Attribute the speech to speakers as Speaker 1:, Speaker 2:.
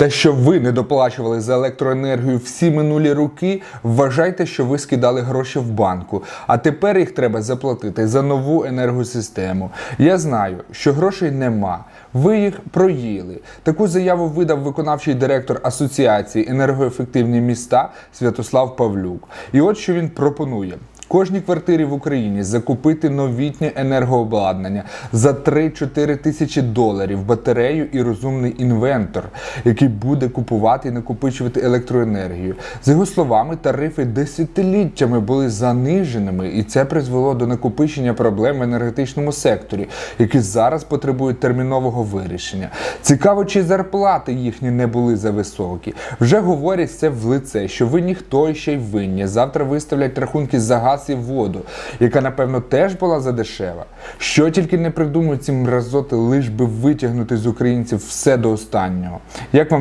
Speaker 1: Те, що ви не доплачували за електроенергію всі минулі роки, вважайте, що ви скидали гроші в банку, а тепер їх треба заплатити за нову енергосистему. Я знаю, що грошей нема. Ви їх проїли. Таку заяву видав виконавчий директор Асоціації енергоефективні міста Святослав Павлюк. І от що він пропонує. Кожній квартирі в Україні закупити новітнє енергообладнання за 3-4 тисячі доларів, батарею і розумний інвентор, який буде купувати і накопичувати електроенергію. З його словами, тарифи десятиліттями були заниженими, і це призвело до накопичення проблем в енергетичному секторі, які зараз потребують термінового вирішення. Цікаво, чи зарплати їхні не були зависокі. Вже говорять це в лице, що ви ніхто ще й винні. Завтра виставлять рахунки за газ і воду, яка, напевно, теж була задешева. Що тільки не придумують ці мразоти, лиш би витягнути з українців все до останнього. Як вам